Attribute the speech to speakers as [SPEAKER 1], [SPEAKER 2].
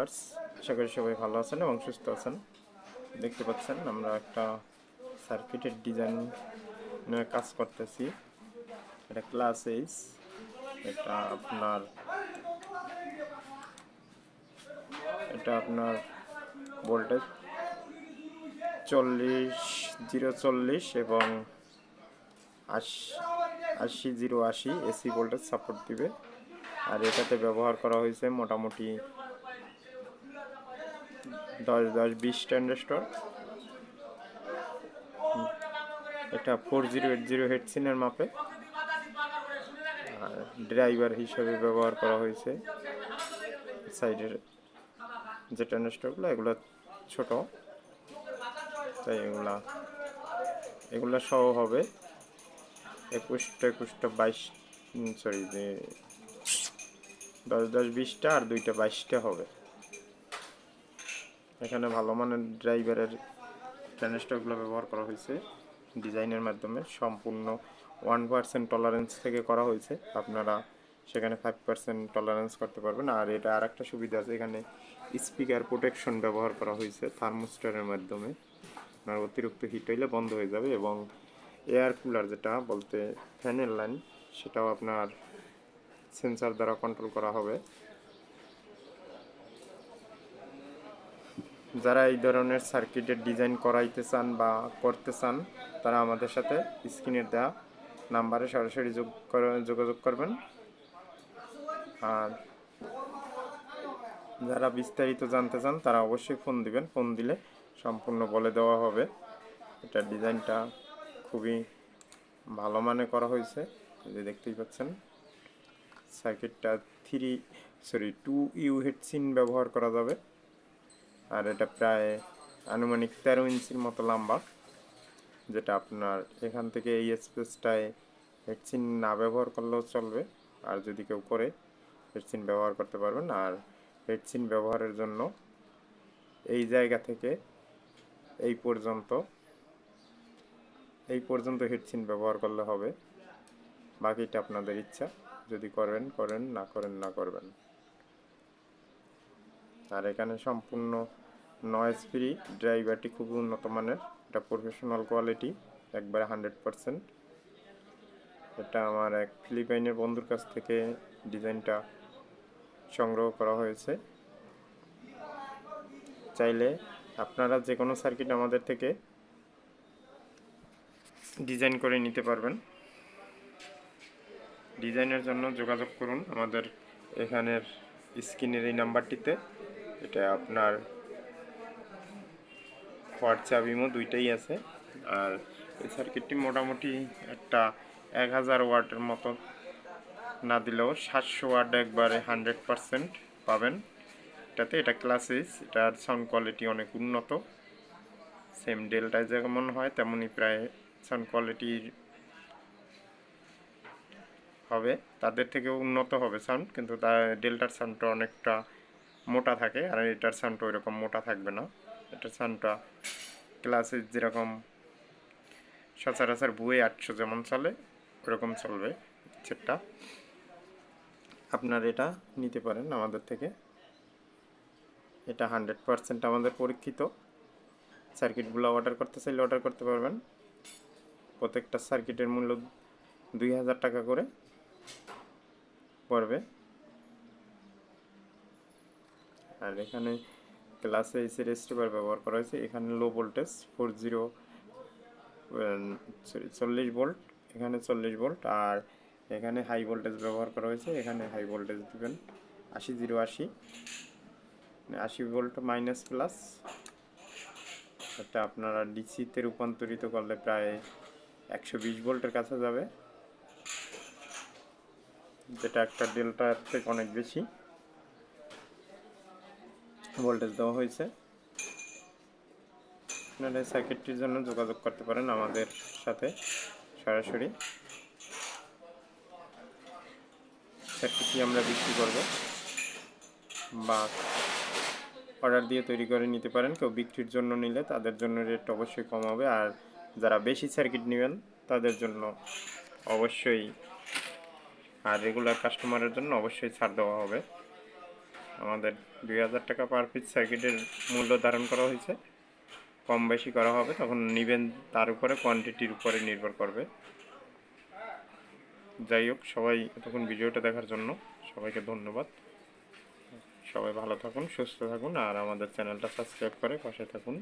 [SPEAKER 1] Viewers আশা করি সবাই ভালো আছেন এবং সুস্থ আছেন। দেখতে পাচ্ছেন, আমরা একটা সার্কিটের ডিজাইন নিয়ে কাজ করতেছি। এটা ক্লাস এইচ এটা আপনার এটা আপনার ভোল্টেজ চল্লিশ জিরো চল্লিশ এবং আশি আশি জিরো আশি এসি ভোল্টেজ সাপোর্ট দিবে। আর এটাতে ব্যবহার করা হয়েছে মোটামুটি দশ দশ বিশ ট্যান্ডেস্টর এটা ফোর জিরো এইট জিরো হেডসিনের মাপে। আর ড্রাইভার হিসেবে ব্যবহার করা হয়েছে। সাইডের যে ট্যান্ডেস্টরগুলো এগুলো ছোট। তাই এগুলা, এগুলো সহ হবে। একুশটা একুশটা বাইশ সরি যে দশ দশ বিশটা আর দুইটা বাইশটা হবে। এখানে ভালো মানের ড্রাইভারের ট্রানস্টরগুলো ব্যবহার করা হয়েছে। ডিজাইনের মাধ্যমে সম্পূর্ণ ওয়ান পার্সেন্ট টলারেন্স থেকে করা হয়েছে। আপনারা সেখানে ফাইভ পার্সেন্ট টলারেন্স করতে পারবেন। আর এটা আর একটা সুবিধা আছে, এখানে স্পিকার প্রোটেকশন ব্যবহার করা হয়েছে থার্মোস্টারের মাধ্যমে। আপনার অতিরিক্ত হিট হইলে বন্ধ হয়ে যাবে এবং এয়ার কুলার যেটা বলতে ফ্যানের লাইন সেটাও আপনার সেন্সার দ্বারা কন্ট্রোল করা হবে। যারা এই ধরনের সার্কিটের ডিজাইন করাইতে চান বা করতে চান, তারা আমাদের সাথে স্ক্রিনের দেওয়া নাম্বারে সরাসরি যোগ যোগাযোগ করবেন। আর যারা বিস্তারিত জানতে চান, তারা অবশ্যই ফোন দিবেন। ফোন দিলে সম্পূর্ণ বলে দেওয়া হবে। এটা ডিজাইনটা খুবই ভালো মানে করা হয়েছে। যে দেখতেই পাচ্ছেন, সার্কিটটা three sorry two U heatsink ব্যবহার করা যাবে। আর এটা প্রায় আনুমানিক তেরো ইঞ্চির মতো লম্বা, যেটা আপনার এখান থেকে এই স্পেসটায় হেডসিন না ব্যবহার করলেও চলবে। আর যদি কেউ করে, হেডসিন ব্যবহার করতে পারবেন। আর হেডসিন ব্যবহারের জন্য এই জায়গা থেকে এই পর্যন্ত এই পর্যন্ত হেডসিন ব্যবহার করলে হবে। বাকিটা আপনাদের ইচ্ছা, যদি করেন করেন, না করেন, না করবেন। আর এখানে সম্পূর্ণ নয়েজ ফ্রি ড্রাইভারটি খুবই উন্নত মানের, এটা প্রফেশনাল কোয়ালিটি একবারে হান্ড্রেড পারসেন্ট এটা আমার এক ফিলিপাইনের বন্ধুর কাছ থেকে ডিজাইনটা সংগ্রহ করা হয়েছে। চাইলে আপনারা যে কোনো সার্কিট আমাদের থেকে ডিজাইন করে নিতে পারবেন। ডিজাইনের জন্য যোগাযোগ করুন আমাদের এখানের স্ক্রিনের এই নাম্বারটিতে এটা আপনার হোয়াটসঅ্যাপ ইমো দুইটাই আছে। আর এই সার্কিটটি মোটামুটি একটা এক হাজার ওয়াটের মতো। না দিলেও সাতশো ওয়াট একবারে হান্ড্রেড পারসেন্ট পাবেন। এটাতে এটা ক্লাসিস এটার সাউন্ড কোয়ালিটি অনেক উন্নত। সেম ডেলটায় যেমন হয়, তেমনই প্রায় সাউন্ড কোয়ালিটির হবে। তাদের থেকেও উন্নত হবে সাউন্ড কিন্তু তা ডেল্টার সাউন্ডটা অনেকটা মোটা থাকে। আর এটার সাউন্ডটা ওইরকম মোটা থাকবে না। এটার সাউন্ডটা ক্লাসে যেরকম সচরাচর বুয়ে আটশো যেমন চলে, ওরকম চলবে সেটটা। আপনার এটা নিতে পারেন আমাদের থেকে। এটা হান্ড্রেড পারসেন্ট আমাদের পরীক্ষিত। সার্কিটগুলো অর্ডার করতে চাইলে অর্ডার করতে পারবেন। প্রত্যেকটা সার্কিটের মূল্য দুই হাজার টাকা করে পড়বে। আর এখানে ক্লাসে এসি রেস্টিভার ব্যবহার করা হয়েছে। এখানে low voltage four zero sorry চল্লিশ ভোল্ট এখানে চল্লিশ ভোল্ট আর এখানে হাই ভোল্টেজ ব্যবহার করা হয়েছে। এখানে হাই ভোল্টেজ দিবেন, আশি জিরো আশি। আশি ভোল্ট মাইনাস প্লাস এটা আপনারা ডিসিতে রূপান্তরিত করলে প্রায় একশো বিশ ভোল্টের কাছে যাবে। যেটা একটা ডেল্টার থেকে অনেক বেশি। ভোল্টেজ দেওয়া হয়েছে। আপনারা সার্কিটটির জন্য যোগাযোগ করতে পারেন আমাদের সাথে সরাসরি। সার্কিটটি আমরা বিক্রি করব। বা অর্ডার দিয়ে তৈরি করে নিতে পারেন। কেউ বিক্রির জন্য নিলে তাদের জন্য রেট অবশ্যই কম হবে। আর যারা বেশি সার্কিট নেবেন, তাদের জন্য অবশ্যই আর রেগুলার কাস্টমারের জন্য অবশ্যই ছাড় দেওয়া হবে। আমাদের দুই হাজার টাকা পার পিস সার্কিটের মূল্য ধারণ করা হয়েছে। কম বেশি করা হবে, তখন নিবেন তার উপরে কোয়ান্টিটির উপরে নির্ভর করবে। যাই হোক, সবাই এতক্ষণ ভিডিওটা দেখার জন্য সবাইকে ধন্যবাদ। সবাই ভালো থাকুন, সুস্থ থাকুন, আর আমাদের চ্যানেলটা সাবস্ক্রাইব করে পাশে থাকুন।